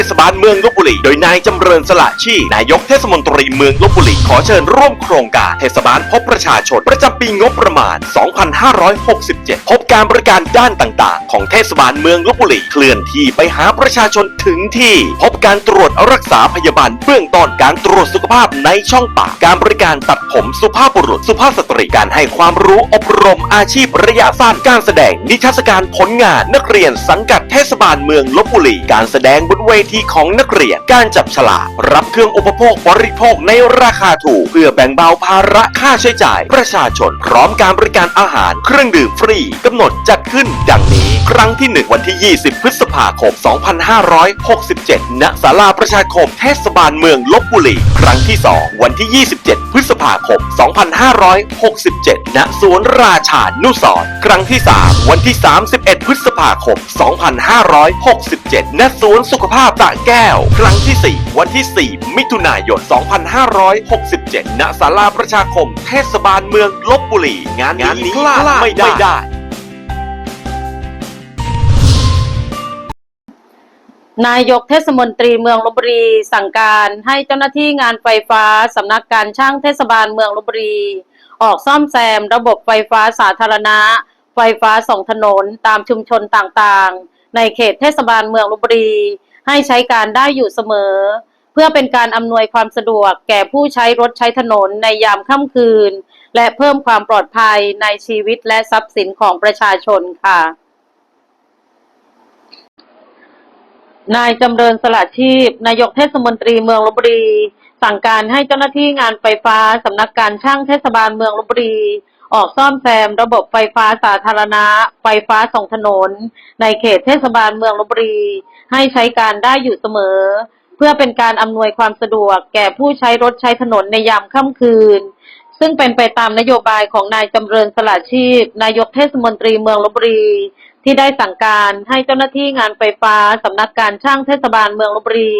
เทศบาลเมืองลบบุรี โดยนายจำเริญสละชีนายกเทศมนตรีเมืองลบบุรีขอเชิญร่วมโครงการเทศบาลพบประชาชนประจำปีงบประมาณ 2567 พบการบริการด้านต่าง ๆ ของเทศบาลเมืองลบบุรี เคลื่อนที่ไปหาประชาชนถึงที่ พบการตรวจรักษาพยาบาลเบื้องต้นการตรวจสุขภาพในช่องปากการบริการตัดผมสุภาพบุรุษสุภาพสตรีการให้ความรู้อบรมอาชีพระยะสั้นการแสดงนิทรรศการผลงานนักเรียนสังกัดเทศบาลเมืองลบบุรีการแสดงบนเวที่ของนักเรียน การจับฉลากรับเครื่องอุปโภคบริโภคในราคาถูก เพื่อแบ่งเบาภาระค่าใช้จ่าย ประชาชนพร้อมการบริการอาหารเครื่องดื่มฟรีกำหนดจัดขึ้นดังนี้ ครั้งที่ 1 วันที่ 20 พฤษภาคม 2567 ณ ศาลาประชาคมเทศบาลเมืองลบบุรี ครั้งที่ 2 วันที่ 27 พฤษภาคม 2567 ณ สวนราชานุสรครั้งที่ 3 วันที่ 31 พฤษภาคม 2567 ณ สวนสุขภาพตะแก้ว ครั้งที่ 4 วันที่ 4 มิถุนายน 2567 ณ ศาลาประชาคม เทศบาลเมืองลบบุรี งานนี้พลาดไม่ได้ นายกเทศมนตรีเมืองลบบุรี สั่งการให้เจ้าหน้าที่งานไฟฟ้าสำนักการช่างเทศบาลเมืองลบบุรี ออกซ่อมแซมระบบไฟฟ้าสาธารณะ ไฟฟ้าส่องถนนตามชุมชนต่างๆ ในเขตเทศบาลเมืองลบบุรี ให้ใช้การได้อยู่เสมอ เพื่อเป็นการอำนวยความสะดวกแก่ผู้ใช้รถใช้ถนนในยามค่ำคืน และเพิ่มความปลอดภัยในชีวิตและทรัพย์สินของประชาชนค่ะ นายจำเริญสละชีพ นายกเทศมนตรีเมืองลบบุรี สั่งการให้เจ้าหน้าที่งานไฟฟ้าสำนักการช่างเทศบาลเมืองลบบุรี ออกซ่อมแซมระบบไฟฟ้าสาธารณะ ไฟฟ้าส่องถนน ในเขตเทศบาลเมืองลบบุรี ให้ใช้การได้อยู่เสมอ เพื่อเป็นการอำนวยความสะดวกแก่ผู้ใช้รถใช้ถนนในยามค่ำคืน ซึ่งเป็นไปตามนโยบายของนายจำเริญสละชีพ นายกเทศมนตรีเมืองลบบุรี ที่ได้สั่งการให้เจ้าหน้าที่งานไฟฟ้าสำนักการช่างเทศบาลเมืองลบบุรี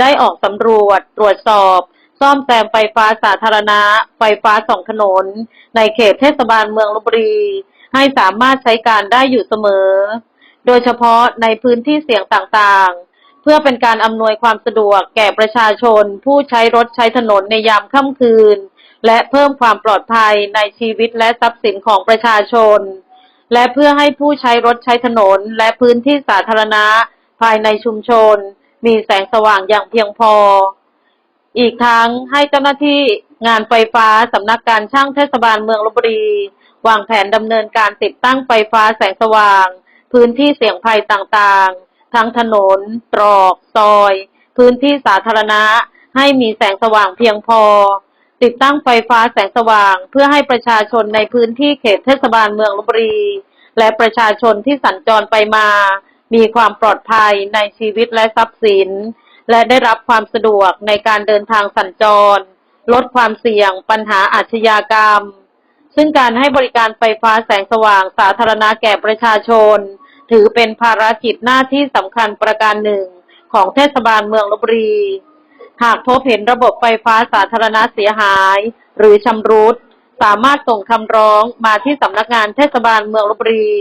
ได้ออกสำรวจ ตรวจสอบ ซ่อมแซมไฟฟ้าสาธารณะ ไฟฟ้าสองถนน ในเขตเทศบาลเมืองลบบุรี ให้สามารถใช้การได้อยู่เสมอ โดยเฉพาะในพื้นที่เสี่ยงต่างๆ เพื่อเป็นการอำนวยความสะดวกแก่ประชาชน ผู้ใช้รถใช้ถนนในยามค่ำคืน และเพิ่มความปลอดภัยในชีวิตและทรัพย์สินของประชาชน และเพื่อให้ผู้ใช้รถใช้ถนนและพื้นที่สาธารณะภายในชุมชน มีแสงสว่างอย่างเพียงพอ อีกทั้งให้เจ้าหน้าที่งานไฟฟ้าสำนักการช่างเทศบาลเมืองลบบุรี วางแผนดำเนินการติดตั้งไฟฟ้าแสงสว่าง พื้นที่เสี่ยงภัยต่างๆ ทั้งถนน ตรอก ซอย พื้นที่สาธารณะ ให้มีแสงสว่างเพียงพอ ติดตั้งไฟฟ้าแสงสว่าง เพื่อให้ประชาชนในพื้นที่เขตเทศบาลเมืองลบบุรี และประชาชนที่สัญจรไปมา มีความปลอดภัยในชีวิตและทรัพย์สิน และได้รับความสะดวกในการเดินทางสัญจร ลดความเสี่ยงปัญหาอาชญากรรม ซึ่งการให้บริการไฟฟ้าแสงสว่างสาธารณะแก่ประชาชน ถือเป็นภารกิจหน้าที่สำคัญประการหนึ่งของเทศบาลเมืองลบบุรี หากพบเห็นระบบไฟฟ้าสาธารณะเสียหาย หรือชำรุด สามารถส่งคำร้องมาที่สำนักงานเทศบาลเมืองลบบุรี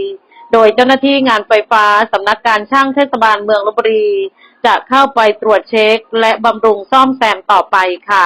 โดยเจ้าหน้าที่งานไฟฟ้าสำนักการช่างเทศบาลเมืองลบบุรี จะเข้าไปตรวจเช็ค และบำรุงซ่อมแซมต่อไปค่ะ